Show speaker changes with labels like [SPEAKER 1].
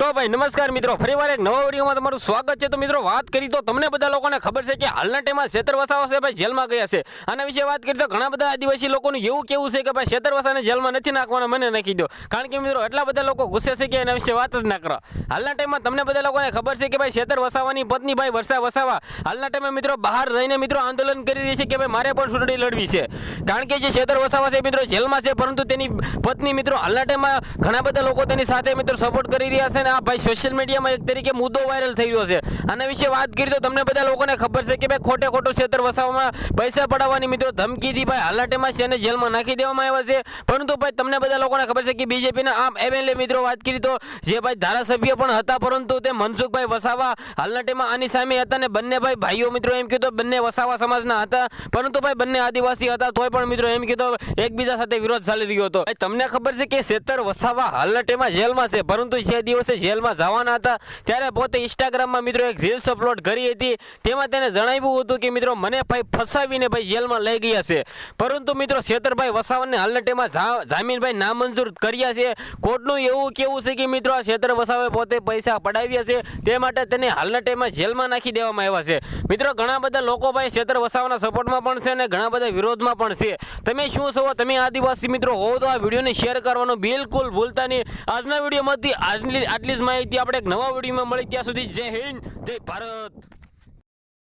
[SPEAKER 1] તો ભાઈ, નમસ્કાર મિત્રો. ફરીવાર એક નવા વિડીયોમાં તમારું સ્વાગત છે. તો મિત્રો, વાત કરી તો તમને બધા લોકોને ખબર છે કે હાલના ટાઈમમાં છેતર વસાવા ભાઈ, જેલમાં ગયા છે. આના વિશે વાત કરી તો ઘણા બધા આદિવાસી લોકોનું એવું કેવું છે કે ભાઈ શેતર વસાને જેલમાં નથી નાખવાના, મને નાખી દો. કારણ કે મિત્રો, એટલા બધા લોકો ગુસ્સે છે કે એના વિશે વાત જ ના કરો. હાલના ટાઈમમાં તમને બધા લોકોને ખબર છે કે ભાઈ શેતર વસાવાની પત્ની ભાઈ વર્ષા વસાવા, હાલના ટાઈમે મિત્રો, બહાર રહીને મિત્રો આંદોલન કરી રહી છે કે ભાઈ, મારે પણ ચૂંટણી લડવી છે. કારણ કે જે શેતર વસાવા છે મિત્રો, જેલમાં છે, પરંતુ તેની પત્ની મિત્રો, હાલના ટાઈમમાં ઘણા બધા લોકો તેની સાથે મિત્રો સપોર્ટ કરી રહ્યા છે ને આ ભાઈ સોશિયલ મીડિયામાં એક તરીકે મુદ્દો વાયરલ થઈ રહ્યો છે. આના વિશે વાત કરી તો તમને બધા લોકોને ખબર છે કે ભાઈ ખોટે ખોટું ક્ષેત્ર વસાવામાં પૈસા પડાવવાની મિત્રો ધમકીથી ભાઈ હાલના ટાઈમમાં છે અને જેલમાં નાખી દેવામાં આવ્યા છે. પરંતુ ભાઈ તમને બધા લોકોને ખબર છે કે બીજેપીના આમ એમએલએ મિત્રો વાત કરી તો જે ભાઈ ધારાસભ્ય પણ હતા પરંતુ તે મનસુખભાઈ વસાવા હાલના ટાઈમમાં આની સામે હતા અને બંને ભાઈ ભાઈઓ મિત્રો એમ કીધું બંને વસાવા સમાજના હતા. પરંતુ ભાઈ બંને આદિવાસી હતા તોય પણ મિત્રો એમ કીધું એકબીજા સાથે વિરોધ ચાલી રહ્યો હતો. તમને ખબર છે કે શેતર વસાવા હાલના ટાઈમમાં જેલમાં છે. પરંતુ જે દિવસે જેલમાં જવાના હતા. ત્યારે પોતે ઇન્સ્ટાગ્રામમાં મિત્રો એક રીલ્સ અપલોડ કરી હતી. તેમાં તેને જણાવ્યું હતું કે, મિત્રો, મને ભાઈ ફસાવીને ભાઈ જેલમાં લઈ ગયા છે. પરંતુ મિત્રો, છેતરભાઈ વસાવાને હાલના ટેમાં જામીનભાઈ નામંજૂર કર્યા છે. કોર્ટનું એવું કેવું છે કે, મિત્રો, આ શેતર વસાવે પોતે પૈસા પડાવ્યા છે. તે માટે તેને હાલના ટેમાં જેલમાં નાખી દેવામાં આવ્યા છે. મિત્રો, ઘણા બધા લોકો ભાઈ શેતર વસાવાના સપોર્ટમાં પણ છે અને ઘણા બધા વિરોધમાં પણ છે. તમે શું છો? તમે આદિવાસી મિત્રો હો તો આ વિડીયોને શેર કરવાનું બિલકુલ ભૂલતા નહીં. આજના વિડીયોમાંથી આજની આટલી જ માહિતી આપણે એક નવા વિડીયોમાં મળી. ત્યાં સુધી જય હિન્દ જય ભારત.